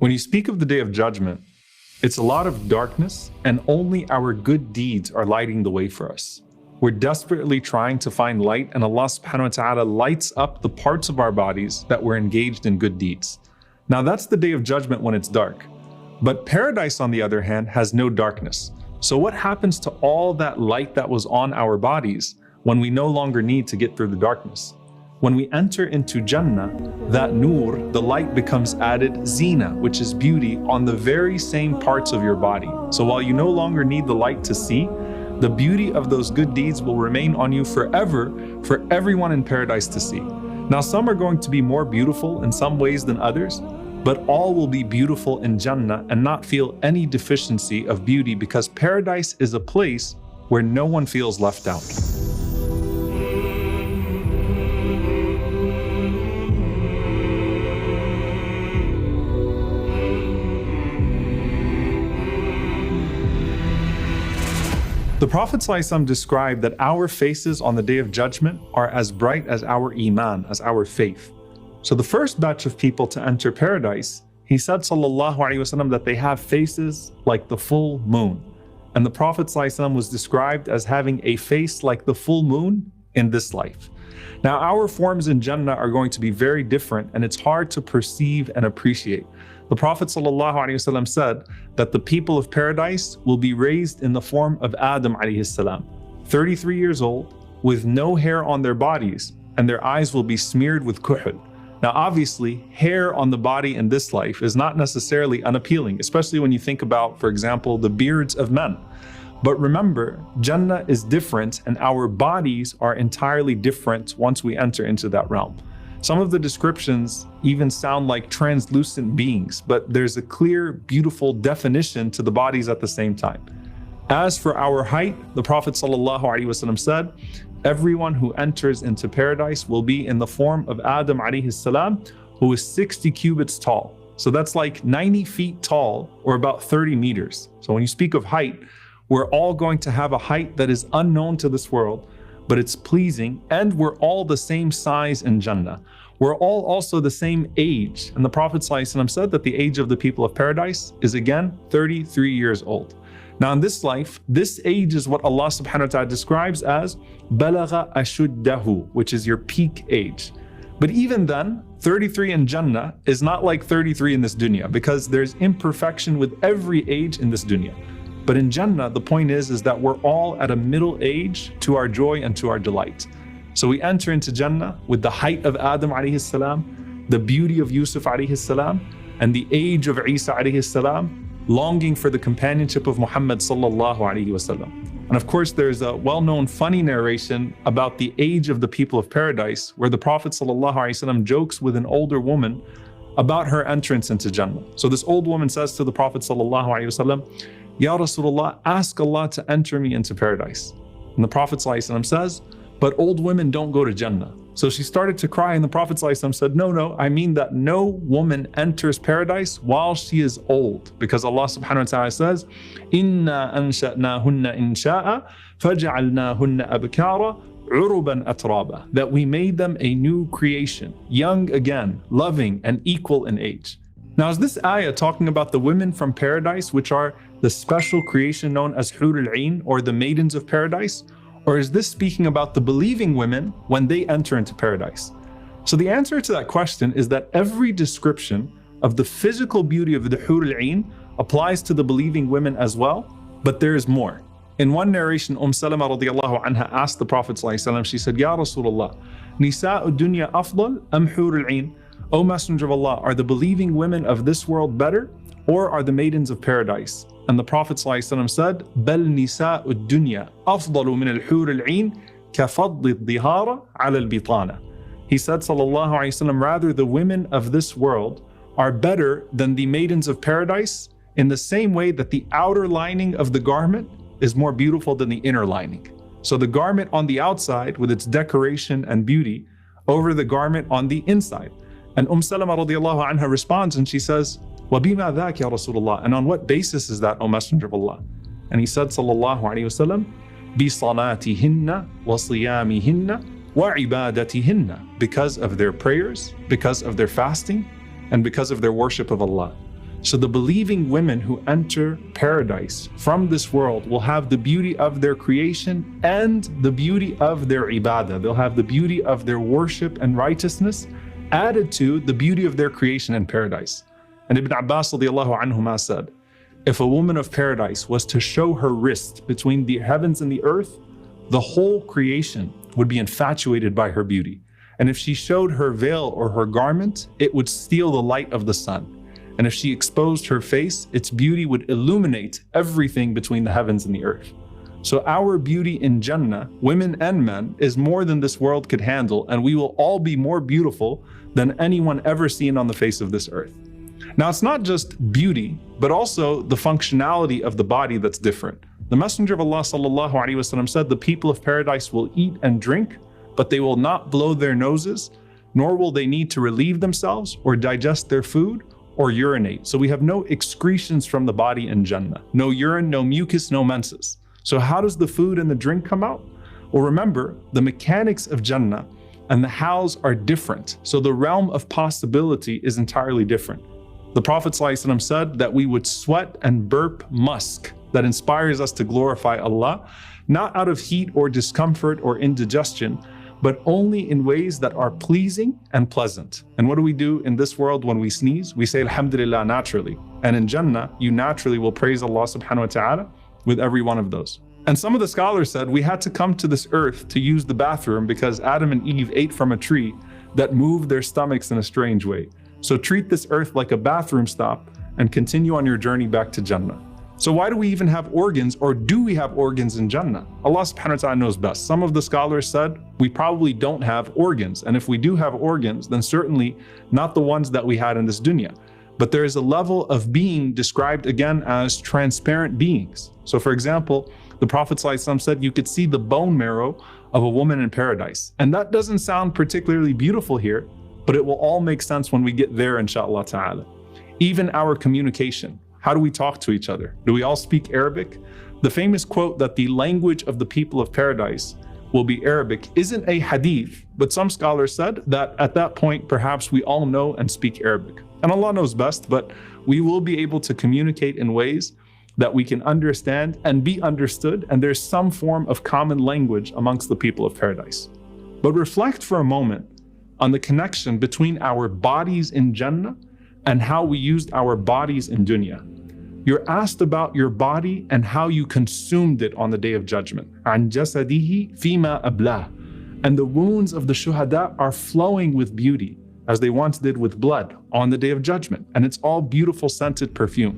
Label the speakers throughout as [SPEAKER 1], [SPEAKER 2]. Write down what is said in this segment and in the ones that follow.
[SPEAKER 1] When you speak of the day of judgment, it's a lot of darkness, and only our good deeds are lighting the way for us. We're desperately trying to find light, and Allah subhanahu wa ta'ala lights up the parts of our bodies that were engaged in good deeds. Now, that's the day of judgment when it's dark. But paradise, on the other hand, has no darkness. So, what happens to all that light that was on our bodies when we no longer need to get through the darkness? When we enter into Jannah, that nur, the light becomes added zina, which is beauty, on the very same parts of your body. So while you no longer need the light to see, the beauty of those good deeds will remain on you forever for everyone in paradise to see. Now, some are going to be more beautiful in some ways than others, but all will be beautiful in Jannah and not feel any deficiency of beauty because paradise is a place where no one feels left out. The Prophet ﷺ described that our faces on the day of judgment are as bright as our iman, as our faith. So the first batch of people to enter paradise, he said وسلم, that they have faces like the full moon. And the Prophet ﷺ was described as having a face like the full moon in this life. Now, our forms in Jannah are going to be very different, and it's hard to perceive and appreciate. The Prophet ﷺ said that the people of paradise will be raised in the form of Adam salam, 33 years old, with no hair on their bodies, and their eyes will be smeared with kuhul. Now, obviously, hair on the body in this life is not necessarily unappealing, especially when you think about, for example, the beards of men. But remember, Jannah is different, and our bodies are entirely different once we enter into that realm. Some of the descriptions even sound like translucent beings, but there's a clear, beautiful definition to the bodies at the same time. As for our height, the Prophet ﷺ said, Everyone who enters into paradise will be in the form of Adam salam, who is 60 cubits tall. So that's like 90 feet tall or about 30 meters. So when you speak of height, we're all going to have a height that is unknown to this world but it's pleasing, and we're all the same size in Jannah. We're all also the same age. And the Prophet ﷺ said that the age of the people of paradise is again 33 years old. Now, in this life, this age is what Allah subhanahu wa ta'ala describes as balagha ashuddahu, which is your peak age. But even then, 33 in Jannah is not like 33 in this dunya because there's imperfection with every age in this dunya. But in Jannah, the point is, is that we're all at a middle age to our joy and to our delight. So we enter into Jannah with the height of Adam alayhi salam, the beauty of Yusuf alayhi salam, and the age of Isa alayhi salam, longing for the companionship of Muhammad sallallahu alayhi wasallam. And of course, there's a well-known funny narration about the age of the people of paradise, where the Prophet sallallahu wasallam jokes with an older woman about her entrance into Jannah. So this old woman says to the Prophet sallallahu alayhi wasallam, Ya Rasulullah, ask Allah to enter me into paradise. And the Prophet says, But old women don't go to Jannah. So she started to cry, and the Prophet said, No, no, I mean that no woman enters paradise while she is old. Because Allah subhanahu wa ta'ala says, Inna ansha'nahunna insha'a, faja'alnahunna abkara, uruban atraba. That we made them a new creation, young again, loving, and equal in age. Now, is this ayah talking about the women from paradise, which are the special creation known as Hur al-Ain, or the maidens of paradise? Or is this speaking about the believing women when they enter into paradise? So the answer to that question is that every description of the physical beauty of the Hur al-Ain applies to the believing women as well, but there is more. In one narration, Umm Salama radiallahu anha asked the Prophet she said, Ya Rasulullah, Nisa'u dunya afdal am Hur al-Ain? O Messenger of Allah, are the believing women of this world better or are the maidens of paradise? And the Prophet ﷺ said, بل نساء الدنيا أفضل من الحور العين كفضل الظهارة على البطانة. He said, sallallahu alaihi wasallam, rather the women of this world are better than the maidens of paradise in the same way that the outer lining of the garment is more beautiful than the inner lining. So the garment on the outside with its decoration and beauty over the garment on the inside. And Umm Salama radiallahu anha responds and she says, وَبِمَا ذَاكَ يَا رَسُولُ اللَّهِ And on what basis is that, O Messenger of Allah? And he said, sallallahu alayhi wasallam, بِصَلَاتِهِنَّ وَصِيَامِهِنَّ وَعِبَادَتِهِنَّ Because of their prayers, because of their fasting, and because of their worship of Allah. So the believing women who enter paradise from this world will have the beauty of their creation and the beauty of their ibadah. They'll have the beauty of their worship and righteousness added to the beauty of their creation in paradise. And Ibn Abbas said, if a woman of paradise was to show her wrist between the heavens and the earth, the whole creation would be infatuated by her beauty. And if she showed her veil or her garment, it would steal the light of the sun. And if she exposed her face, its beauty would illuminate everything between the heavens and the earth. So our beauty in Jannah, women and men, is more than this world could handle, and we will all be more beautiful than anyone ever seen on the face of this earth. Now, it's not just beauty, but also the functionality of the body that's different. The Messenger of Allah وسلم, said, The people of paradise will eat and drink, but they will not blow their noses, nor will they need to relieve themselves or digest their food or urinate. So we have no excretions from the body in Jannah. No urine, no mucus, no menses. So how does the food and the drink come out? Well, remember, the mechanics of Jannah and the hows are different. So the realm of possibility is entirely different. The Prophet said that we would sweat and burp musk that inspires us to glorify Allah, not out of heat or discomfort or indigestion, but only in ways that are pleasing and pleasant. And what do we do in this world when we sneeze? We say Alhamdulillah naturally. And in Jannah, you naturally will praise Allah subhanahu wa ta'ala with every one of those. And some of the scholars said we had to come to this earth to use the bathroom because Adam and Eve ate from a tree that moved their stomachs in a strange way. So treat this earth like a bathroom stop and continue on your journey back to Jannah. So why do we even have organs or do we have organs in Jannah? Allah subhanahu wa ta'ala knows best. Some of the scholars said we probably don't have organs. And if we do have organs, then certainly not the ones that we had in this dunya. But there is a level of being described again as transparent beings. So for example, the Prophet said you could see the bone marrow of a woman in paradise. And that doesn't sound particularly beautiful here, but it will all make sense when we get there, inshallah ta'ala. Even our communication, how do we talk to each other? Do we all speak Arabic? The famous quote that the language of the people of paradise will be Arabic isn't a hadith, but some scholars said that at that point, perhaps we all know and speak Arabic. And Allah knows best, but we will be able to communicate in ways that we can understand and be understood, and there's some form of common language amongst the people of paradise. But reflect for a moment on the connection between our bodies in Jannah and how we used our bodies in dunya. You're asked about your body and how you consumed it on the day of judgment. عن جسده فيما أبلاه. And the wounds of the shuhada are flowing with beauty, as they once did with blood on the day of judgment. And it's all beautiful scented perfume.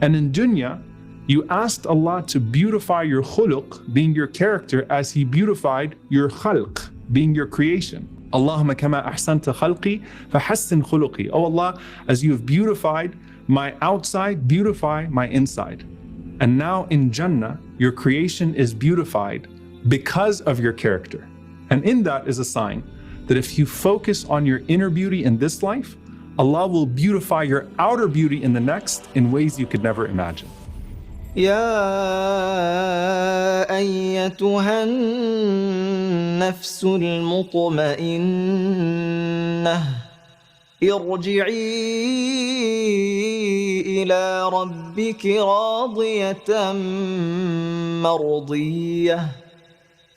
[SPEAKER 1] And in dunya, you asked Allah to beautify your khuluq, being your character, as He beautified your khalq, being your creation. Allahumma kama ahsanta khalqi fahassin khuluqi. Oh Allah, as you have beautified my outside, beautify my inside. And now in Jannah, your creation is beautified because of your character. And in that is a sign that if you focus on your inner beauty in this life, Allah will beautify your outer beauty in the next in ways you could never imagine.
[SPEAKER 2] يا ايتها النفس المطمئنه ارجعي الى ربك راضيه مرضيه